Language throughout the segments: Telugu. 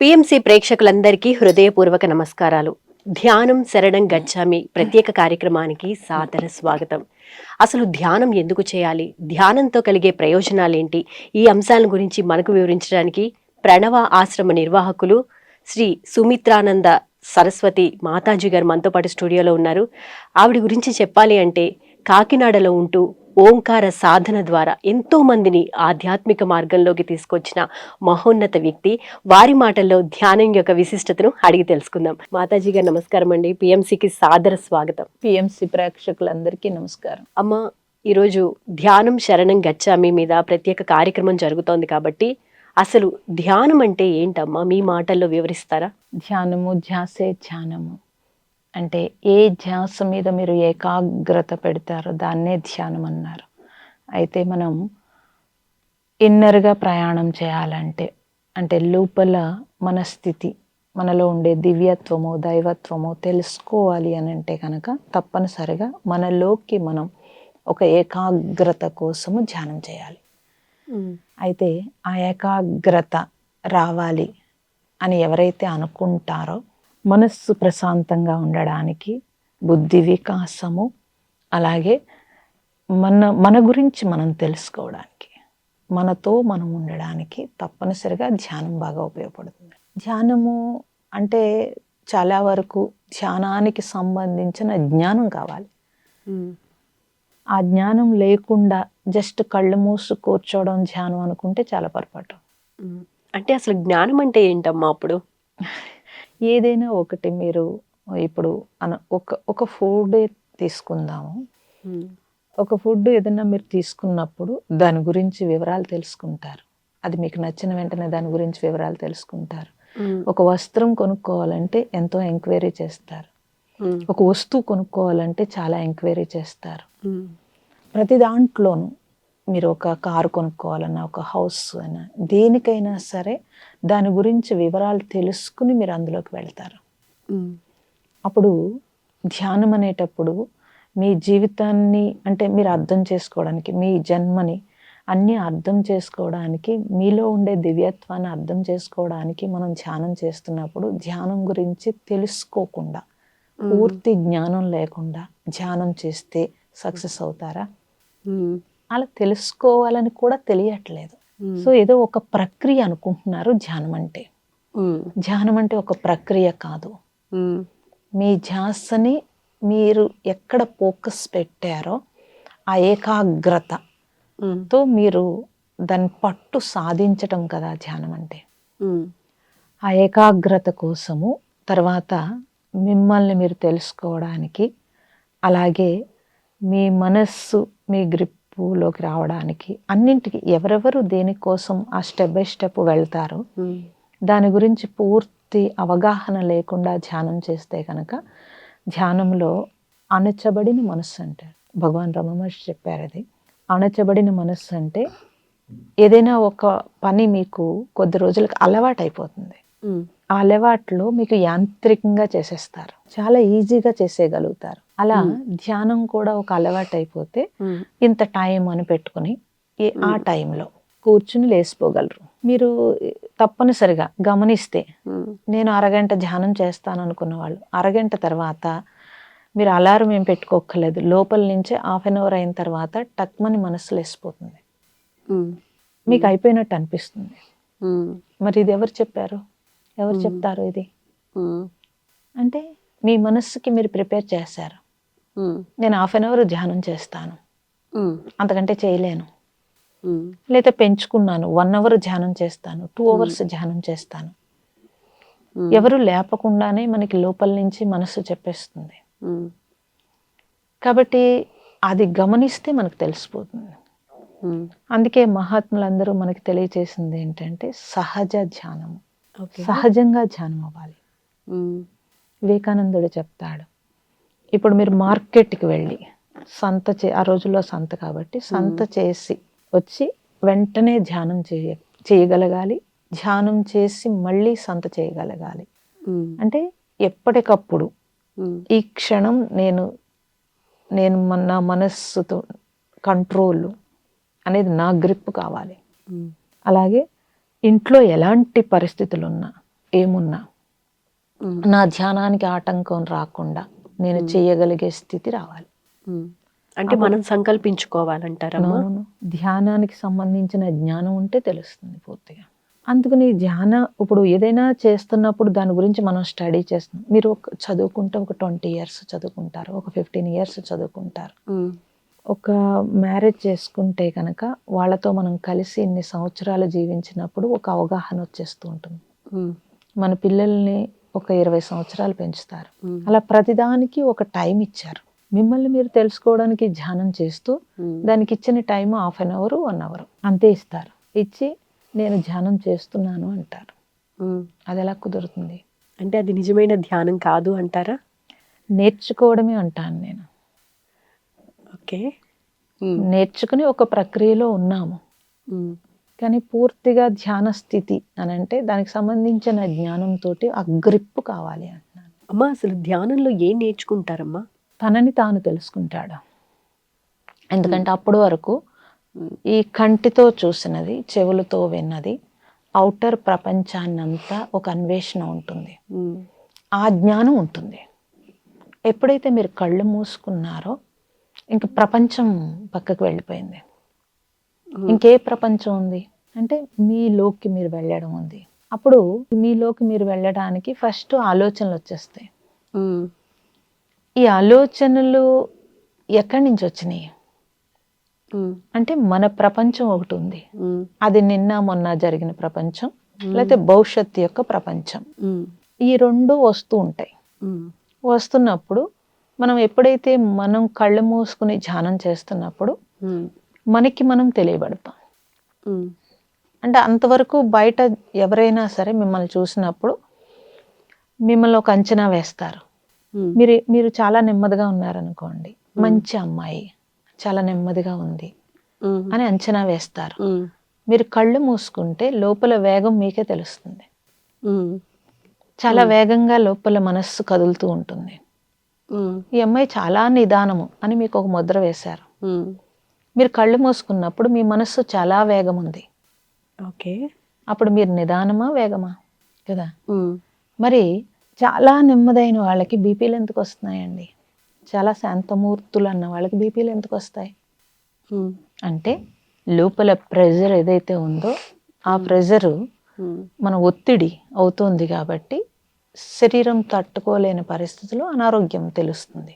పిఎంసి ప్రేక్షకులందరికీ హృదయపూర్వక నమస్కారాలు. ధ్యానం శరణం గచ్చామి. ప్రత్యేక కార్యక్రమానికి సాదర స్వాగతం. అసలు ధ్యానం ఎందుకు చేయాలి? ధ్యానంతో కలిగే ప్రయోజనాలేంటి? ఈ అంశాల గురించి మనకు వివరించడానికి ప్రణవ ఆశ్రమ నిర్వాహకులు శ్రీ సుమిత్రానంద సరస్వతి మాతాజీ గారు మనతో పాటు స్టూడియోలో ఉన్నారు. ఆవిడ గురించి చెప్పాలి అంటే కాకినాడలో ఉంటూ ఓంకార సాధన ద్వారా ఎంతో మందిని ఆధ్యాత్మిక మార్గంలోకి తీసుకొచ్చిన మహోన్నత వ్యక్తి వారి మాటల్లో ధ్యానం యొక్క విశిష్టతను అడిగి తెలుసుకుందాం. మాతాజీ గారు నమస్కారం అండి. పిఎంసికి సాదర స్వాగతం. పిఎంసి ప్రేక్షకులందరికీ నమస్కారం. అమ్మ ఈరోజు ధ్యానం శరణం గచ్చామి మీద ప్రత్యేక కార్యక్రమం జరుగుతోంది కాబట్టి అసలు ధ్యానం అంటే ఏంటమ్మా? మీ మాటల్లో వివరిస్తారా? ధ్యానము ధ్యాసే ధ్యానము. అంటే ఏ ధ్యాస మీద మీరు ఏకాగ్రత పెడతారో దాన్నే ధ్యానం అన్నారు. అయితే మనం ఇన్నర్గా ప్రయాణం చేయాలంటే అంటే లోపల మన స్థితి మనలో ఉండే దివ్యత్వము దైవత్వము తెలుసుకోవాలి అని అంటే కనుక తప్పనిసరిగా మనలోకి మనం ఒక ఏకాగ్రత కోసము ధ్యానం చేయాలి. అయితే ఆ ఏకాగ్రత రావాలి అని ఎవరైతే అనుకుంటారో మనస్సు ప్రశాంతంగా ఉండడానికి బుద్ధి వికాసము అలాగే మన మన గురించి మనం తెలుసుకోవడానికి మనతో మనం ఉండడానికి తప్పనిసరిగా ధ్యానం బాగా ఉపయోగపడుతుంది. ధ్యానము అంటే చాలా వరకు ధ్యానానికి సంబంధించిన జ్ఞానం కావాలి. ఆ జ్ఞానం లేకుండా జస్ట్ కళ్ళు మూసు కూర్చోవడం ధ్యానం అనుకుంటే చాలా పొరపాటు. అంటే అసలు జ్ఞానం అంటే ఏంటమ్మా అప్పుడు? ఏదైనా ఒకటి మీరు ఇప్పుడు అన ఒక ఒక ఫుడ్ తీసుకుందాము. ఒక ఫుడ్ ఏదైనా మీరు తీసుకున్నప్పుడు దాని గురించి వివరాలు తెలుసుకుంటారు. అది మీకు నచ్చిన వెంటనే దాని గురించి వివరాలు తెలుసుకుంటారు. ఒక వస్త్రం కొనుక్కోవాలంటే ఎంతో ఎంక్వైరీ చేస్తారు. ఒక వస్తువు కొనుక్కోవాలంటే చాలా ఎంక్వైరీ చేస్తారు. ప్రతి దాంట్లోనూ మీరు ఒక కారు కొనుక్కోవాలన్నా ఒక హౌస్ అయినా దేనికైనా సరే దాని గురించి వివరాలు తెలుసుకుని మీరు అందులోకి వెళ్తారు. అప్పుడు ధ్యానం అనేటప్పుడు మీ జీవితాన్ని అంటే మీరు అర్థం చేసుకోవడానికి మీ జన్మని అన్నీ అర్థం చేసుకోవడానికి మీలో ఉండే దివ్యత్వాన్ని అర్థం చేసుకోవడానికి మనం ధ్యానం చేస్తున్నప్పుడు ధ్యానం గురించి తెలుసుకోకుండా పూర్తి జ్ఞానం లేకుండా ధ్యానం చేస్తే సక్సెస్ అవుతారా? అలా తెలుసుకోవాలని కూడా తెలియట్లేదు. సో ఏదో ఒక ప్రక్రియ అనుకుంటున్నారు ధ్యానం అంటే. ధ్యానం అంటే ఒక ప్రక్రియ కాదు. మీ ధ్యాసని మీరు ఎక్కడ ఫోకస్ పెట్టారో ఆ ఏకాగ్రతతో మీరు దాని పట్టు సాధించటం కదా ధ్యానం అంటే. ఆ ఏకాగ్రత కోసము తర్వాత మిమ్మల్ని మీరు తెలుసుకోవడానికి అలాగే మీ మనస్సు మీ గ్రిప్పులోకి రావడానికి అన్నింటికి ఎవరెవరు దేనికోసం ఆ స్టెప్ బై స్టెప్ వెళ్తారో దాని గురించి పూర్తి అవగాహన లేకుండా ధ్యానం చేస్తే కనుక ధ్యానంలో అణచబడిన మనస్సు అంటారు భగవాన్ రమణ మహర్షి చెప్పారు అది అణచబడిన మనస్సు అంటే ఏదైనా ఒక పని మీకు కొద్ది రోజులకు అలవాటు అయిపోతుంది ఆ అలవాట్లో మీకు యాంత్రికంగా చేసేస్తారు. చాలా ఈజీగా చేసేయగలుగుతారు. అలా ధ్యానం కూడా ఒక అలవాటు అయిపోతే ఇంత టైం అని పెట్టుకుని ఆ టైంలో కూర్చుని లేసిపోగలరు మీరు తప్పనిసరిగా గమనిస్తే నేను అరగంట ధ్యానం చేస్తాను అనుకున్న వాళ్ళు అరగంట తర్వాత మీరు అలారం ఏం పెట్టుకోక్కర్లేదు. లోపల నుంచే హాఫ్ అన్ అవర్ అయిన తర్వాత టక్మని మనసు లేసిపోతుంది మీకు అయిపోయినట్టు అనిపిస్తుంది. మరి ఇది ఎవరు చెప్పారు? ఎవరు చెప్తారు ఇది? అంటే మీ మనస్సుకి మీరు ప్రిపేర్ చేశారు. నేను హాఫ్ అన్ అవర్ ధ్యానం చేస్తాను. అంతకంటే చేయలేను. లేదా పెంచుకున్నాను. వన్ అవర్ ధ్యానం చేస్తాను. టూ అవర్స్ ధ్యానం చేస్తాను. ఎవరు లేపకుండానే మనకి లోపల నుంచి మనసు చెప్పేస్తుంది. కాబట్టి అది గమనిస్తే మనకు తెలిసిపోతుంది. అందుకే మహాత్ములందరూ మనకి తెలియజేసింది ఏంటంటే సహజ ధ్యానము. సహజంగా ధ్యానం అవ్వాలి. వివేకానందుడు చెప్తాడు. ఇప్పుడు మీరు మార్కెట్కి వెళ్ళి సంత చే ఆ రోజుల్లో సంత కాబట్టి సంత చేసి వచ్చి వెంటనే ధ్యానం చేయ చేయగలగాలి. ధ్యానం చేసి మళ్ళీ సంత చేయగలగాలి. అంటే ఎప్పటికప్పుడు ఈ క్షణం నేను నేను నా మనస్సుతో కంట్రోల్ అనేది నా గ్రిప్ కావాలి. అలాగే ఇంట్లో ఎలాంటి పరిస్థితులు ఉన్నా ఏమున్నా నా ధ్యానానికి ఆటంకం రాకుండా నేను చేయగలిగే స్థితి రావాలి. అంటే మనం సంకల్పించుకోవాలంటారమ్మా అవును. ధ్యానానికి సంబంధించిన జ్ఞానం ఉంటే తెలుస్తుంది పూర్తిగా. అందుకని ధ్యాన ఇప్పుడు ఏదైనా చేస్తున్నప్పుడు దాని గురించి మనం స్టడీ చేస్తున్నాం. మీరు ఒక చదువుకుంటే ఒక ట్వంటీ ఇయర్స్ చదువుకుంటారు ఒక ఫిఫ్టీన్ ఇయర్స్ చదువుకుంటారు. ఒక మ్యారేజ్ చేసుకుంటే కనుక వాళ్ళతో మనం కలిసి ఇన్ని సంవత్సరాలు జీవించినప్పుడు ఒక అవగాహన వచ్చేస్తూ ఉంటుంది. మన పిల్లల్ని ఒక ఇరవై సంవత్సరాలు పెంచుతారు. అలా ప్రతిదానికి ఒక టైం ఇచ్చారు. మిమ్మల్ని మీరు తెలుసుకోవడానికి ధ్యానం చేస్తూ దానికి ఇచ్చిన time half an hour one hour అంతే ఇస్తారు. ఇచ్చి నేను ధ్యానం చేస్తున్నాను అంటారు. అది ఎలా కుదురుతుంది? అంటే అది నిజమైన ధ్యానం కాదు అంటారా? నేర్చుకోవడమే అంటాను నేను. ఓకే. నేర్చుకుని ఒక ప్రక్రియలో ఉన్నాము. కానీ పూర్తిగా ధ్యాన స్థితి అని అంటే దానికి సంబంధించిన జ్ఞానంతో ఆ గ్రిప్ కావాలి అంటున్నాను. అమ్మా అసలు ధ్యానంలో ఏం నేర్చుకుంటారమ్మా? తనని తాను తెలుసుకుంటాడు. ఎందుకంటే అప్పటి వరకు ఈ కంటితో చూసినది చెవులతో విన్నది ఔటర్ ప్రపంచాన్నంతా ఒక అన్వేషణ ఉంటుంది. ఆ జ్ఞానం ఉంటుంది. ఎప్పుడైతే మీరు కళ్ళు మూసుకున్నారో ఇంక ప్రపంచం పక్కకు వెళ్ళిపోయింది. ఇంకే ప్రపంచం ఉంది. అంటే మీలోకి మీరు వెళ్ళడం ఉంది. అప్పుడు మీలోకి మీరు వెళ్ళడానికి ఫస్ట్ ఆలోచనలు వచ్చేస్తాయి. ఈ ఆలోచనలు ఎక్కడి నుంచి వచ్చినాయి? అంటే మన ప్రపంచం ఒకటి ఉంది. అది నిన్న మొన్న జరిగిన ప్రపంచం లేకపోతే భవిష్యత్తు యొక్క ప్రపంచం. ఈ రెండు వస్తూ ఉంటాయి. వస్తున్నప్పుడు మనం ఎప్పుడైతే మనం కళ్ళు మూసుకుని ధ్యానం చేస్తున్నప్పుడు మనకి మనం తెలియబడతాం. అంటే అంతవరకు బయట ఎవరైనా సరే మిమ్మల్ని చూసినప్పుడు మిమ్మల్ని ఒక అంచనా వేస్తారు. మీరు మీరు చాలా నెమ్మదిగా ఉన్నారనుకోండి. మంచి అమ్మాయి చాలా నెమ్మదిగా ఉంది అని అంచనా వేస్తారు. మీరు కళ్ళు మూసుకుంటే లోపల వేగం మీకే తెలుస్తుంది. చాలా వేగంగా లోపల మనస్సు కదులుతూ ఉంటుంది. ఈ అమ్మాయి చాలా నిదానము అని మీకు ఒక ముద్ర వేశారు. మీరు కళ్ళు మూసుకున్నప్పుడు మీ మనస్సు చాలా వేగం ఉంది ఓకే. అప్పుడు మీరు నిదానమా వేగమా? కదా? మరి చాలా నెమ్మదైన వాళ్ళకి బీపీలు ఎందుకు వస్తున్నాయండి? చాలా శాంతమూర్తులు అన్న వాళ్ళకి బీపీలు ఎందుకు వస్తాయి? అంటే లోపల ప్రెజర్ ఏదైతే ఉందో ఆ ప్రెజరు మన ఒత్తిడి అవుతుంది కాబట్టి శరీరం తట్టుకోలేని పరిస్థితిలో అనారోగ్యం తెలుస్తుంది.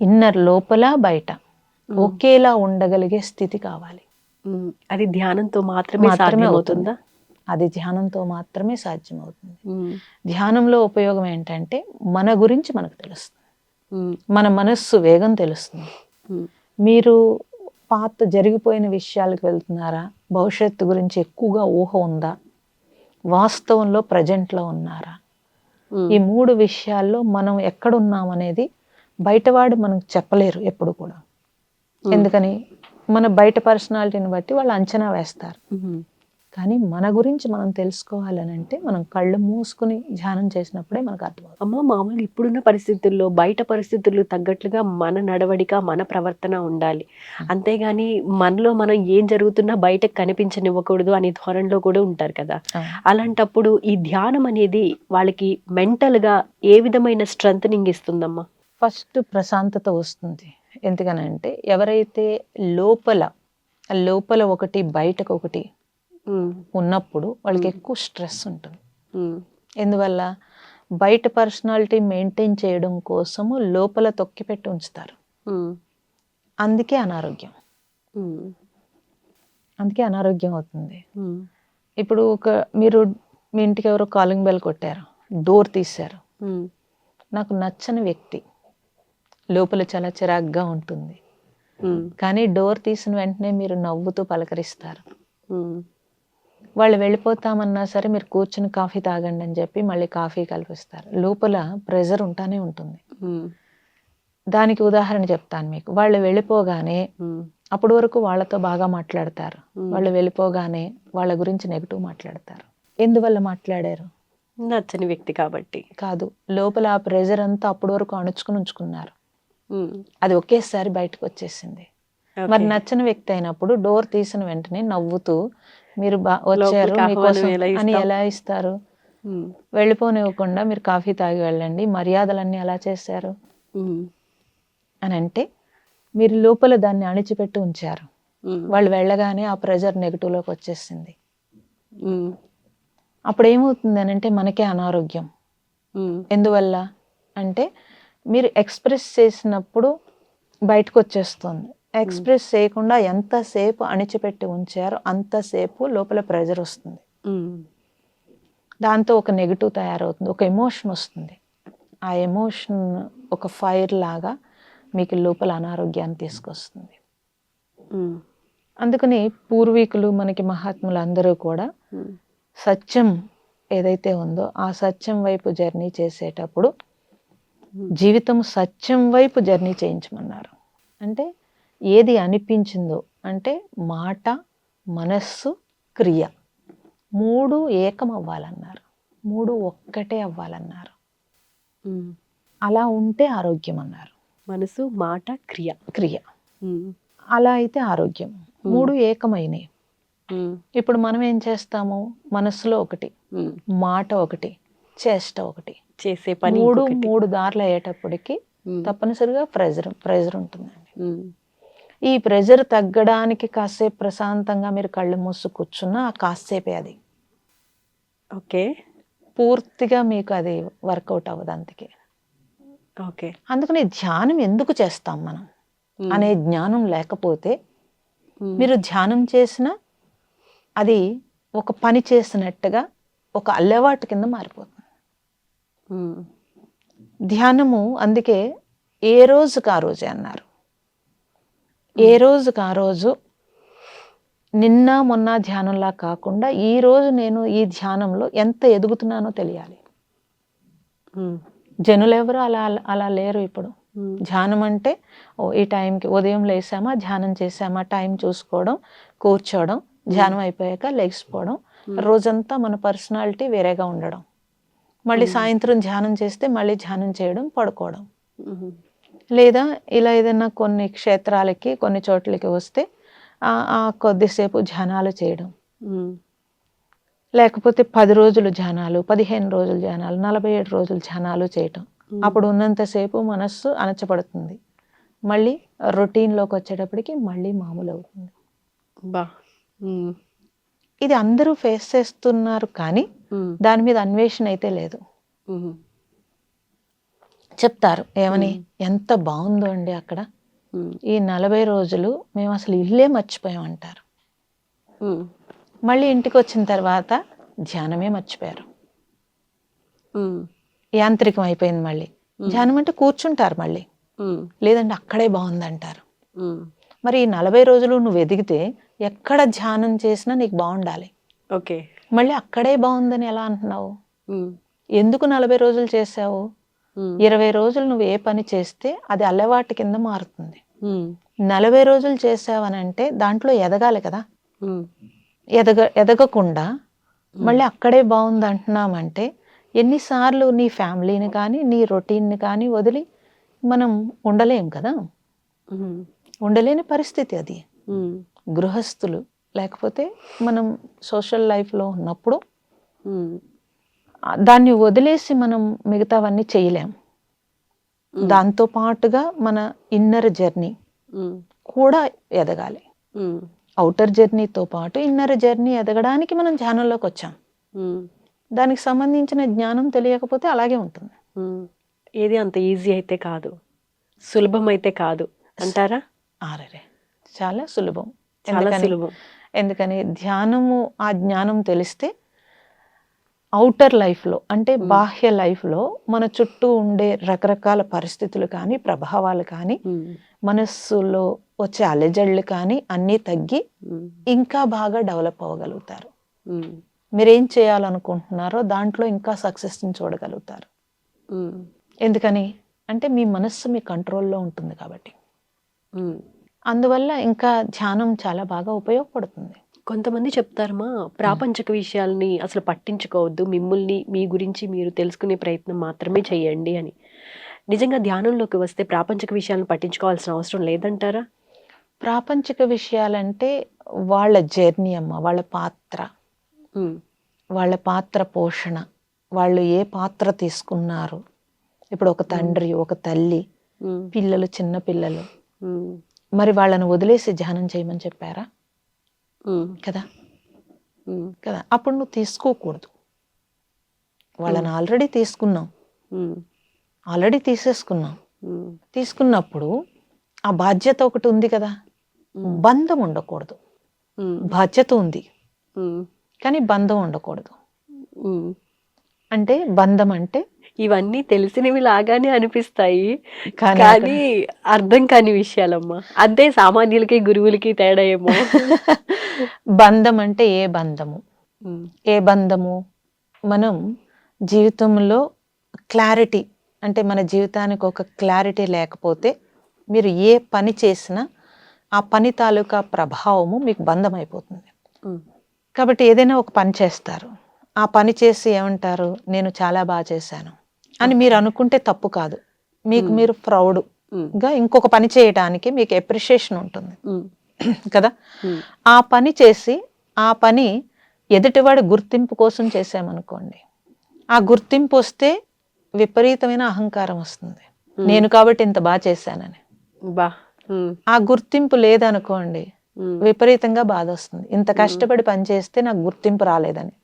ఇన్నర్ లోపల బయట. ఒకేలా ఉండగలిగే స్థితి కావాలి. అది ధ్యానంతో మాత్రమే మాత్రమే సాధ్యమవుతుందా. అది ధ్యానంతో మాత్రమే సాధ్యమవుతుంది. ధ్యానంలో ఉపయోగం ఏంటంటే మన గురించి మనకు తెలుస్తుంది. మన మనస్సు వేగం తెలుస్తుంది. మీరు పాత జరిగిపోయిన విషయాలకు వెళ్తున్నారా? భవిష్యత్తు గురించి ఎక్కువగా ఊహ ఉందా? వాస్తవంలో ప్రజెంట్లో ఉన్నారా? ఈ మూడు విషయాల్లో మనం ఎక్కడున్నాం అనేది బయటవాడు మనకు చెప్పలేరు ఎప్పుడు కూడా. ఎందుకని మన బయట పర్సనాలిటీని బట్టి వాళ్ళు అంచనా వేస్తారు. కానీ మన గురించి మనం తెలుసుకోవాలని అంటే మనం కళ్ళు మూసుకుని ధ్యానం చేసినప్పుడే మనకు అర్థమవుతుంది. అమ్మ మామూలు ఇప్పుడున్న పరిస్థితుల్లో బయట పరిస్థితులు తగ్గట్లుగా మన నడవడిక మన ప్రవర్తన ఉండాలి. అంతేగాని మనలో మనం ఏం జరుగుతున్నా బయటకు కనిపించనివ్వకూడదు అనే ధోరణిలో కూడా ఉంటారు కదా. అలాంటప్పుడు ఈ ధ్యానం అనేది వాళ్ళకి మెంటల్గా ఏ విధమైన స్ట్రెంగ్ ఇస్తుందమ్మా? ఫస్ట్ ప్రశాంతత వస్తుంది. ఎందుకనంటే ఎవరైతే లోపల లోపల ఒకటి బయటకు ఒకటి ఉన్నప్పుడు వాళ్ళకి ఎక్కువ స్ట్రెస్ ఉంటుంది. ఎందువల్ల? బయట పర్సనాలిటీ మెయింటైన్ చేయడం కోసము లోపల తొక్కిపెట్టి ఉంచుతారు. అందుకే అనారోగ్యం. అందుకే అనారోగ్యం అవుతుంది. ఇప్పుడు ఒక మీరు మీ ఇంటికి ఎవరో కాలింగ్ బెల్ కొట్టారు డోర్ తీశారు. నాకు నచ్చని వ్యక్తి లోపల చాలా చిరాగ్గా ఉంటుంది. కానీ డోర్ తీసిన వెంటనే మీరు నవ్వుతూ పలకరిస్తారు. వాళ్ళు వెళ్ళిపోతామన్నా సరే మీరు కూర్చుని కాఫీ తాగండి అని చెప్పి మళ్ళీ కాఫీ కల్పిస్తారు. లోపల ప్రెజర్ ఉంటానే ఉంటుంది. దానికి ఉదాహరణ చెప్తాను మీకు. వాళ్ళు వెళ్ళిపోగానే అప్పటి వరకు వాళ్ళతో బాగా మాట్లాడతారు. వాళ్ళు వెళ్ళిపోగానే వాళ్ళ గురించి నెగిటివ్ మాట్లాడతారు. ఎందువల్ల మాట్లాడారు? నచ్చని వ్యక్తి కాబట్టి. కాదు. లోపల ఆ ప్రెజర్ అంతా అప్పటి వరకు అణుచుకుని ఉంచుకున్నారు. అది ఒకేసారి బయటకు వచ్చేసింది. మరి నచ్చని వ్యక్తి అయినప్పుడు డోర్ తీసిన వెంటనే నవ్వుతూ మీరు వచ్చారు మీకోసం అని? ఎలా ఇస్తారు? వెళ్ళిపోనివ్వకుండా మీరు కాఫీ తాగి వెళ్ళండి మర్యాదలన్నీ ఎలా చేశారు? అని అంటే మీరు లోపల దాన్ని అణిచిపెట్టి ఉంచారు. వాళ్ళు వెళ్ళగానే ఆ ప్రెజర్ నెగిటివ్లోకి వచ్చేసింది. అప్పుడు ఏమవుతుంది అని అంటే మనకే అనారోగ్యం. ఎందువల్ల? అంటే మీరు ఎక్స్ప్రెస్ చేసినప్పుడు బయటకు వచ్చేస్తుంది ఎక్స్ప్రెస్ చేయకుండా ఎంతసేపు అణిచిపెట్టి ఉంచారో అంతసేపు లోపల ప్రెజర్ వస్తుంది. దాంతో ఒక నెగిటివ్ తయారవుతుంది. ఒక ఎమోషన్ వస్తుంది. ఆ ఎమోషన్ ఒక ఫైర్ లాగా మీకు లోపల అనారోగ్యాన్ని తీసుకొస్తుంది. అందుకని పూర్వీకులు మనకి మహాత్ములు అందరూ కూడా సత్యం ఏదైతే ఉందో ఆ సత్యం వైపు జర్నీ చేసేటప్పుడు జీవితం సత్యం వైపు జర్నీ చేయించమన్నారు. అంటే ఏది అనిపించిందో అంటే మాట మనస్సు క్రియ మూడు ఏకం అవ్వాలన్నారు. మూడు ఒక్కటే అవ్వాలన్నారు. అలా ఉంటే ఆరోగ్యం అన్నారు. మనసు మాట క్రియ. క్రియ. అలా అయితే ఆరోగ్యం. మూడు ఏకమైనవి ఇప్పుడు మనం ఏం చేస్తాము? మనస్సులో ఒకటి. మాట ఒకటి చేష్ట ఒకటి. చేసే పని మూడు. మూడు దారులు అయ్యేటప్పటికి తప్పనిసరిగా ప్రెజర్ ప్రెజర్ ఉంటుందండి. ఈ ప్రెజర్ తగ్గడానికి కాసేపు ప్రశాంతంగా మీరు కళ్ళు మూసి కూర్చున్నా కాసేపే అది. ఓకే. పూర్తిగా మీకు అది వర్కౌట్ అవ్వదు అందుకే ఓకే. అందుకని ధ్యానం ఎందుకు చేస్తాం మనం? అనే జ్ఞానం లేకపోతే మీరు ధ్యానం చేసిన అది ఒక పని చేసినట్టుగా ఒక అల్లవాటు కింద మారిపోతుంది. ధ్యానము అందుకే ఏ రోజుకి ఆ రోజే అన్నారు. ఏ రోజుకి ఆ రోజు? నిన్న మొన్న ధ్యానంలా కాకుండా ఈ రోజు నేను ఈ ధ్యానంలో ఎంత ఎదుగుతున్నానో తెలియాలి. జనులు ఎవరు అలా అలా లేరు ఇప్పుడు. ధ్యానం అంటే ఓ ఈ టైంకి ఉదయం లేసామా ధ్యానం చేసామా టైం చూసుకోవడం కూర్చోవడం ధ్యానం అయిపోయాక లెగిసిపోవడం రోజంతా మన పర్సనాలిటీ వేరేగా ఉండడం. మళ్ళీ సాయంత్రం ధ్యానం చేస్తే మళ్ళీ ధ్యానం చేయడం పడుకోవడం. లేదా ఇలా ఏదైనా కొన్ని క్షేత్రాలకి కొన్ని చోట్లకి వస్తే ఆ- కొద్దిసేపు ధ్యానాలు చేయడం. లేకపోతే పది రోజులు ధ్యానాలు పదిహేను రోజులు ధ్యానాలు నలభై ఏడు రోజులు ధ్యానాలు చేయటం. అప్పుడు ఉన్నంతసేపు మనస్సు అణచబడుతుంది. మళ్ళీ రొటీన్లోకి వచ్చేటప్పటికి మళ్ళీ మామూలు అవుతుంది. బా. ఇది అందరూ ఫేస్ చేస్తున్నారు కానీ దాని మీద అన్వేషణ అయితే లేదు. చెప్తారు ఏమని? ఎంత బాగుందో అండి అక్కడ. ఈ నలభై రోజులు మేము అసలు ఇల్లే మర్చిపోయాం అంటారు. ఉమ్, మళ్ళీ ఇంటికి వచ్చిన తర్వాత ధ్యానమే మర్చిపోయారు. యాంత్రికం అయిపోయింది మళ్ళీ. ధ్యానం అంటే కూర్చుంటారు మళ్ళీ. లేదంటే అక్కడే బాగుందంటారు. మరి ఈ నలభై రోజులు నువ్వు ఎదిగితే ఎక్కడ ధ్యానం చేసినా నీకు బాగుండాలి. ఓకే. మళ్ళీ అక్కడే బాగుందని ఎలా అంటున్నావు? ఎందుకు నలభై రోజులు చేసావు ఇరవై రోజులు నువ్వు ఏ పని చేస్తే అది అలవాటు కింద మారుతుంది. నలభై రోజులు చేసావనంటే దాంట్లో ఎదగాలి కదా. ఎదగ ఎదగకుండా మళ్ళీ అక్కడే బాగుంది అంటున్నామంటే ఎన్నిసార్లు నీ ఫ్యామిలీని కానీ నీ రొటీన్ని కానీ వదిలి మనం ఉండలేం కదా. ఉండలేని పరిస్థితి అది. గృహస్థులు లేకపోతే మనం సోషల్ లైఫ్లో ఉన్నప్పుడు దాన్ని వదిలేసి మనం మిగతావన్నీ చేయలేం. దాంతో పాటుగా మన ఇన్నర్ జర్నీ కూడా ఎదగాలి. అవుటర్ జర్నీతో పాటు ఇన్నర్ జర్నీ ఎదగడానికి మనం ధ్యానంలోకి వచ్చాం. దానికి సంబంధించిన జ్ఞానం తెలియకపోతే అలాగే ఉంటుంది. ఏది అంత ఈజీ అయితే కాదు. సులభం అయితే కాదు. అంటారా? ఆరరే. చాలా సులభం. చాలా సులభం. ఎందుకని ధ్యానము ఆ జ్ఞానం తెలిస్తే అవుటర్ లైఫ్లో అంటే బాహ్య లైఫ్లో మన చుట్టూ ఉండే రకరకాల పరిస్థితులు కానీ ప్రభావాలు కానీ మనస్సులో వచ్చే అలజడులు కానీ అన్నీ తగ్గి ఇంకా బాగా డెవలప్ అవ్వగలుగుతారు. మీరేం చేయాలనుకుంటున్నారో దాంట్లో ఇంకా సక్సెస్ని చూడగలుగుతారు. ఎందుకని? అంటే మీ మనస్సు మీ కంట్రోల్లో ఉంటుంది కాబట్టి. అందువల్ల ఇంకా ధ్యానం చాలా బాగా ఉపయోగపడుతుంది. కొంతమంది చెప్తారమ్మా ప్రాపంచిక విషయాల్ని అసలు పట్టించుకోవద్దు మిమ్మల్ని మీ గురించి మీరు తెలుసుకునే ప్రయత్నం మాత్రమే చేయండి అని. నిజంగా ధ్యానంలోకి వస్తే ప్రాపంచిక విషయాలను పట్టించుకోవాల్సిన అవసరం లేదంటారా? ప్రాపంచిక విషయాలంటే వాళ్ళ జర్నీ అమ్మ వాళ్ళ పాత్ర. వాళ్ళ పాత్ర పోషణ. వాళ్ళు ఏ పాత్ర తీసుకున్నారు. ఇప్పుడు ఒక తండ్రి ఒక తల్లి పిల్లలు చిన్న పిల్లలు. మరి వాళ్ళని వదిలేసి ధ్యానం చేయమని చెప్పారా? కదా? కదా? అప్పుడు నువ్వు తీసుకోకూడదు. వాళ్ళని ఆల్రెడీ తీసుకున్నాం. ఆల్రెడీ తీసేసుకున్నాం. తీసుకున్నప్పుడు ఆ బాధ్యత ఒకటి ఉంది కదా? బంధం ఉండకూడదు. బాధ్యత ఉంది. కానీ బంధం ఉండకూడదు. అంటే బంధం అంటే ఇవన్నీ తెలిసినవి లాగానే అనిపిస్తాయి. కానీ అర్థం కాని విషయాలమ్మా. అంతే సామాన్యులకి గురువులకి తేడా ఏమో. బంధం అంటే ఏ బంధము? ఏ బంధము? మనం జీవితంలో క్లారిటీ అంటే మన జీవితానికి ఒక క్లారిటీ లేకపోతే మీరు ఏ పని చేసినా ఆ పని తాలూకా ప్రభావము మీకు బంధం అయిపోతుంది కాబట్టి ఏదైనా ఒక పని చేస్తారు. ఆ పని చేసి ఏమంటారు? నేను చాలా బాగా చేశాను. అని మీరు అనుకుంటే తప్పు కాదు. మీకు మీరు ప్రౌడ్గా ఇంకొక పని చేయడానికి మీకు ఎప్రిషియేషన్ ఉంటుంది. కదా? ఆ పని చేసి ఆ పని ఎదుటివాడి గుర్తింపు కోసం చేసామనుకోండి ఆ గుర్తింపు వస్తే విపరీతమైన అహంకారం వస్తుంది. నేను కాబట్టి ఇంత బాగా చేశానని. బా. ఆ గుర్తింపు లేదనుకోండి విపరీతంగా బాధ వస్తుంది. ఇంత కష్టపడి పని చేస్తే నాకు గుర్తింపు రాలేదని.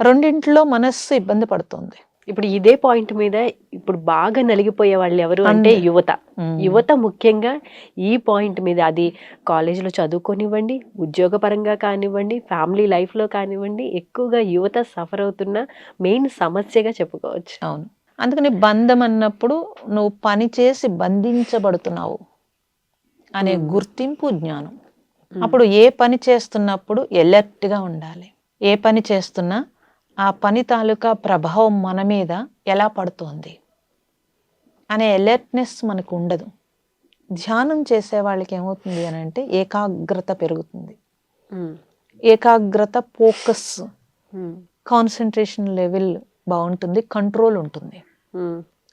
రెండింటిలో మనస్సు ఇబ్బంది పడుతుంది. ఇప్పుడు ఇదే పాయింట్ మీద ఇప్పుడు బాగా నలిగిపోయే వాళ్ళు ఎవరు అంటే యువత. యువత ముఖ్యంగా ఈ పాయింట్ మీద అది కాలేజీలో చదువుకోనివ్వండి ఉద్యోగపరంగా కానివ్వండి ఫ్యామిలీ లైఫ్లో కానివ్వండి ఎక్కువగా యువత సఫర్ అవుతున్న మెయిన్ సమస్యగా చెప్పుకోవచ్చు. అవును. అందుకని బంధం అన్నప్పుడు నువ్వు పని చేసి బంధించబడుతున్నావు అనే గుర్తింపు జ్ఞానం. అప్పుడు ఏ పని చేస్తున్నప్పుడు ఎలర్ట్గా ఉండాలి. ఏ పని చేస్తున్నా ఆ పని తాలూకా ప్రభావం మన మీద ఎలా పడుతోంది అనే అలర్ట్నెస్ మనకు ఉండదు. ధ్యానం చేసే వాళ్ళకి ఏమవుతుంది అని అంటే ఏకాగ్రత పెరుగుతుంది. ఏకాగ్రత ఫోకస్ కాన్సన్ట్రేషన్ లెవెల్ బాగుంటుంది కంట్రోల్ ఉంటుంది.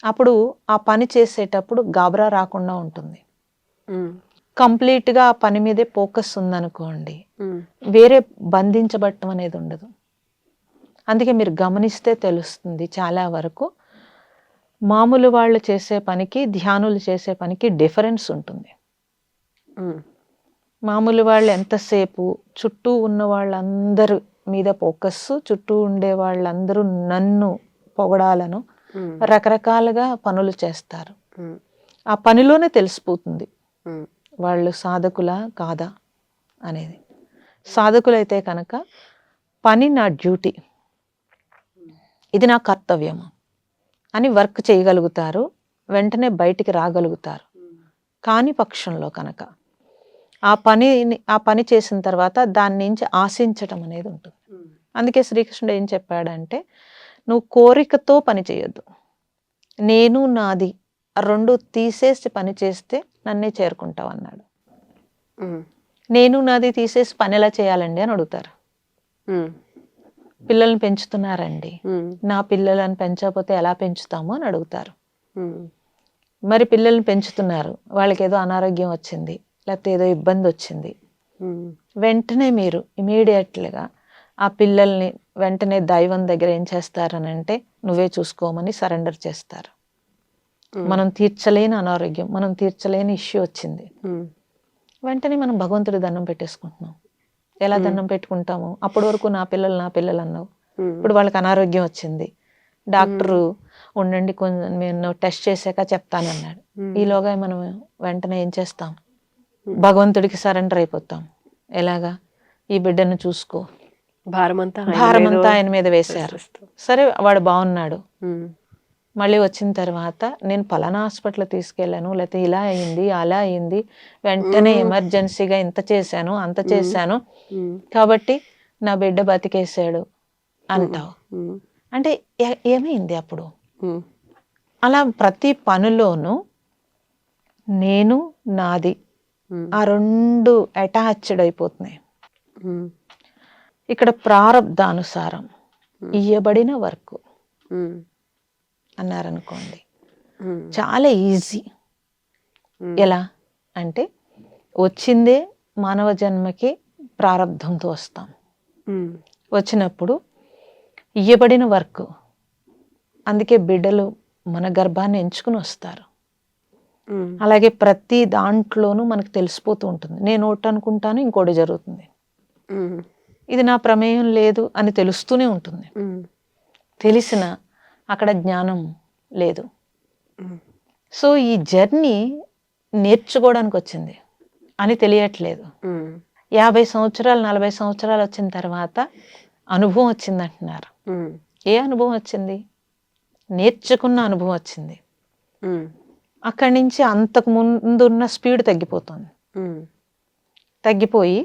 అప్పుడు ఆ పని చేసేటప్పుడు గాబరా రాకుండా ఉంటుంది. కంప్లీట్గా ఆ పని మీదే ఫోకస్ ఉందనుకోండి వేరే బంధించబడటం అనేది ఉండదు. అందుకే మీరు గమనిస్తే తెలుస్తుంది చాలా వరకు. మామూలు వాళ్ళు చేసే పనికి ధ్యానులు చేసే పనికి డిఫరెన్స్ ఉంటుంది. మామూలు వాళ్ళు ఎంతసేపు చుట్టూ ఉన్న వాళ్ళందరూ మీద ఫోకస్ చుట్టూ ఉండే వాళ్ళందరూ నన్ను పొగడాలను రకరకాలుగా పనులు చేస్తారు. ఆ పనిలోనే తెలిసిపోతుంది. వాళ్ళు సాధకులా కాదా అనేది. సాధకులైతే కనుక పని నా డ్యూటీ. ఇది నా కర్తవ్యము. అని వర్క్ చేయగలుగుతారు వెంటనే బయటికి రాగలుగుతారు. కాని పక్షంలో కనుక ఆ పనిని ఆ పని చేసిన తర్వాత దాని నుంచి ఆశించటం అనేది ఉంటుంది. అందుకే శ్రీకృష్ణుడు ఏం చెప్పాడంటే నువ్వు కోరికతో పని చేయొద్దు. నేను నాది రెండు తీసేసి పని చేస్తే నన్నే చేరుకుంటావు అన్నాడు. నేను నాది తీసేసి పని ఎలా చేయాలండి అని అడుగుతారు. పిల్లల్ని పెంచుతున్నారండి. నా పిల్లలను పెంచకపోతే ఎలా పెంచుతాము అని అడుగుతారు. మరి పిల్లల్ని పెంచుతున్నారు. వాళ్ళకి ఏదో అనారోగ్యం వచ్చింది. లేకపోతే ఏదో ఇబ్బంది వచ్చింది. వెంటనే మీరు ఇమీడియట్లుగా ఆ పిల్లల్ని వెంటనే దైవం దగ్గర ఏం చేస్తారని అంటే నువ్వే చూసుకోమని సరెండర్ చేస్తారు. మనం తీర్చలేని అనారోగ్యం మనం తీర్చలేని ఇష్యూ వచ్చింది. వెంటనే మనం భగవంతుడి దండం పెట్టేసుకుంటున్నాం. ఎలా దండం పెట్టుకుంటాము? అప్పటి వరకు నా పిల్లలు నా పిల్లలు అన్నావు. ఇప్పుడు వాళ్ళకి అనారోగ్యం వచ్చింది. డాక్టరు ఉండండి కొంచెం నేను టెస్ట్ చేశాక చెప్తానన్నాడు ఈలోగా మనం వెంటనే ఏం చేస్తాం? భగవంతుడికి సరెండర్ అయిపోతాం. ఎలాగా? ఈ బిడ్డను చూసుకో. భారమంతా ఆయన భారం మీద అంతా ఆయన మీద వేశారు. సరే వాడు బాగున్నాడు. మళ్ళీ వచ్చిన తర్వాత నేను పలానా హాస్పిటల్ తీసుకెళ్ళాను లేకపోతే ఇలా అయింది అలా అయింది వెంటనే ఎమర్జెన్సీగా ఇంత చేశాను అంత చేశాను. కాబట్టి నా బిడ్డ బతికేసాడు అంటావు. అంటే ఏమైంది అప్పుడు? అలా ప్రతి పనిలోనూ నేను నాది ఆ రెండు అటాచ్డ్ అయిపోతున్నాయి. ఇక్కడ ప్రారబ్ధానుసారం ఇయ్యబడిన వర్క్. అన్నారనుకోండి. చాలా ఈజీ. ఎలా? అంటే వచ్చిందే మానవ జన్మకి ప్రారంధంతో వస్తాం. వచ్చినప్పుడు ఇయ్యబడిన వర్క్. అందుకే బిడ్డలు మన గర్భాన్ని ఎంచుకుని వస్తారు. అలాగే ప్రతి దాంట్లోనూ మనకు తెలిసిపోతూ ఉంటుంది. నేను ఒకటి అనుకుంటాను ఇంకోటి జరుగుతుంది. ఇది నా ప్రమేయం లేదు అని తెలుస్తూనే ఉంటుంది. తెలిసిన అక్కడ జ్ఞానం లేదు. సో ఈ జర్నీ నేర్చుకోవడానికి వచ్చింది అని తెలియట్లేదు. యాభై సంవత్సరాలు నలభై సంవత్సరాలు వచ్చిన తర్వాత అనుభవం వచ్చింది అంటున్నారు ఏ అనుభవం వచ్చింది? నేర్చుకున్న అనుభవం వచ్చింది. అక్కడి నుంచి అంతకు ముందు ఉన్న స్పీడ్ తగ్గిపోతుంది. తగ్గిపోయి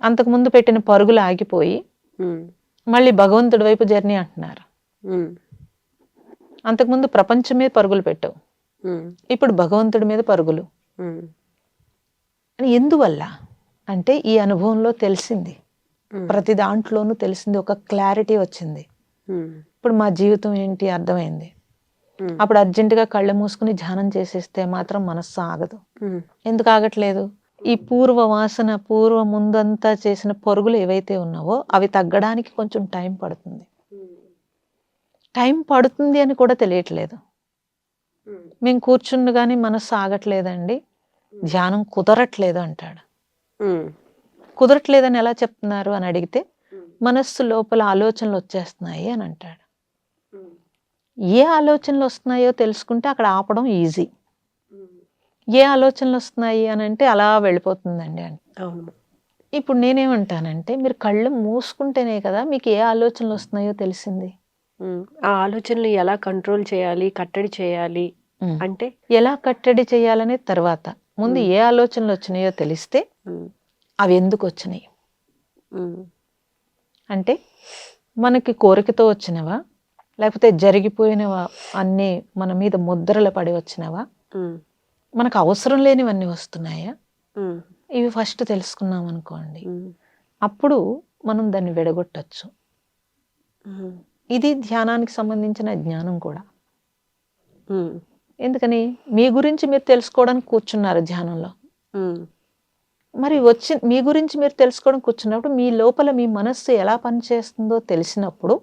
అంతకు ముందు పెట్టిన పరుగులు ఆగిపోయి మళ్ళీ భగవంతుడి వైపు జర్నీ అంటున్నారు. అంతకుముందు ప్రపంచం మీద పరుగులు పెట్టావు. ఇప్పుడు భగవంతుడి మీద పరుగులు. అని ఎందువల్ల? అంటే ఈ అనుభవంలో తెలిసింది. ప్రతి దాంట్లోనూ తెలిసింది ఒక క్లారిటీ వచ్చింది. ఇప్పుడు మా జీవితం ఏంటి అర్థమైంది. అప్పుడు అర్జెంటుగా కళ్ళు మూసుకుని ధ్యానం చేసేస్తే మాత్రం మనస్సు ఆగదు. ఎందుకు ఆగట్లేదు? ఈ పూర్వ వాసన పూర్వ ముందంతా చేసిన పరుగులు ఏవైతే ఉన్నావో అవి తగ్గడానికి కొంచెం టైం పడుతుంది. టైం పడుతుంది అని కూడా తెలియట్లేదు. మేము కూర్చుండగానే మనస్సు ఆగట్లేదండి. ధ్యానం కుదరట్లేదు అంటాడు. కుదరట్లేదని ఎలా చెప్తున్నారు అని అడిగితే మనస్సు లోపల ఆలోచనలు వచ్చేస్తున్నాయి అని అంటాడు. ఏ ఆలోచనలు వస్తున్నాయో తెలుసుకుంటే అక్కడ ఆపడం ఈజీ. ఏ ఆలోచనలు వస్తున్నాయి అని అంటే అలా వెళ్ళిపోతుందండి అని అవును. ఇప్పుడు నేనేమంటానంటే మీరు కళ్ళు మూసుకుంటేనే కదా మీకు ఏ ఆలోచనలు వస్తున్నాయో తెలిసింది? ఆ ఆలోచనలు ఎలా కంట్రోల్ చేయాలి కట్టడి చేయాలి అంటే? ఎలా కట్టడి చేయాలనే తర్వాత. ముందు ఏ ఆలోచనలు వచ్చినాయో తెలిస్తే అవి ఎందుకు వచ్చినాయి? అంటే మనకి కోరికతో వచ్చినవా? లేకపోతే జరిగిపోయినవా? అన్నీ మన మీద ముద్రలు పడి వచ్చినవా? మనకు అవసరం లేనివన్నీ వస్తున్నాయా? ఇవి ఫస్ట్ తెలుసుకున్నాం అనుకోండి అప్పుడు మనం దాన్ని విడగొట్టచ్చు. ఇది ధ్యానానికి సంబంధించిన జ్ఞానం కూడా. ఎందుకని? మీ గురించి మీరు తెలుసుకోవడానికి కూర్చున్నారు ధ్యానంలో. మరి వచ్చి మీ గురించి మీరు తెలుసుకోవడం కూర్చున్నప్పుడు మీ లోపల మీ మనస్సు ఎలా పనిచేస్తుందో తెలిసినప్పుడు.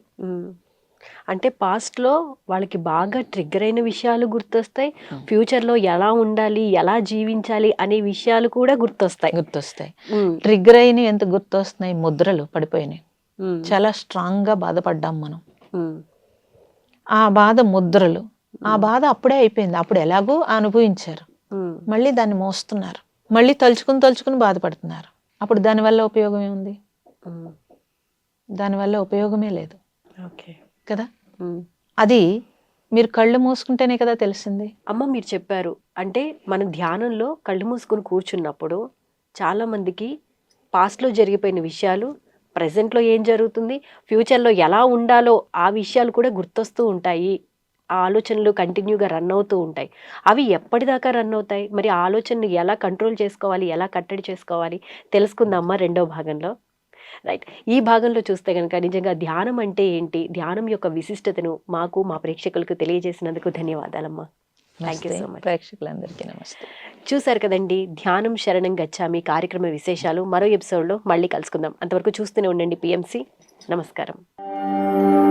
అంటే past లో వాళ్ళకి బాగా ట్రిగ్గర్ అయిన విషయాలు గుర్తొస్తాయి. ఫ్యూచర్లో ఎలా ఉండాలి ఎలా జీవించాలి అనే విషయాలు కూడా గుర్తొస్తాయి. గుర్తొస్తాయి. ట్రిగ్గర్ అయిన ఎంత గుర్తొస్తున్నాయి? ముద్రలు పడిపోయినాయి. చాలా స్ట్రాంగ్గా బాధపడ్డాం మనం. ఆ బాధ ముద్రలు. ఆ బాధ అప్పుడే అయిపోయింది. అప్పుడు ఎలాగో అనుభవించారు. మళ్ళీ దాన్ని మోస్తున్నారు. మళ్ళీ తలుచుకుని తలుచుకుని బాధపడుతున్నారు. అప్పుడు దానివల్ల ఉపయోగం ఏముంది? దానివల్ల ఉపయోగమే లేదు. ఓకే. కదా. అది మీరు కళ్ళు మూసుకుంటేనే కదా తెలిసింది. అమ్మ మీరు చెప్పారు. అంటే మన ధ్యానంలో కళ్ళు మూసుకొని కూర్చున్నప్పుడు చాలా మందికి past లో జరిగిపోయిన విషయాలు present లో ఏం జరుగుతుంది? future లో ఎలా ఉండాలో ఆ విషయాలు కూడా గుర్తొస్తూ ఉంటాయి. ఆ ఆలోచనలు కంటిన్యూగా రన్ అవుతూ ఉంటాయి. అవి ఎప్పటిదాకా రన్ అవుతాయి? మరి ఆలోచనలు ఎలా కంట్రోల్ చేసుకోవాలి? ఎలా కట్టడి చేసుకోవాలి? తెలుసుకుందామా రెండో భాగంలో? రైట్. ఈ భాగంలో చూస్తే కనుక నిజంగా ధ్యానం అంటే ఏంటి? ధ్యానం యొక్క విశిష్టతను మాకు మా ప్రేక్షకులకు తెలియజేసినందుకు ధన్యవాదాలమ్మా. Thank you. సో మచ్ ప్రేక్షకులందరికీ నమస్తే. చూశారు కదండి. ధ్యానం శరణం గచ్చామి కార్యక్రమ విశేషాలు. మరో ఎపిసోడ్లో మళ్ళీ కలుసుకుందాం. అంతవరకు చూస్తూనే ఉండండి పిఎంసి. నమస్కారం.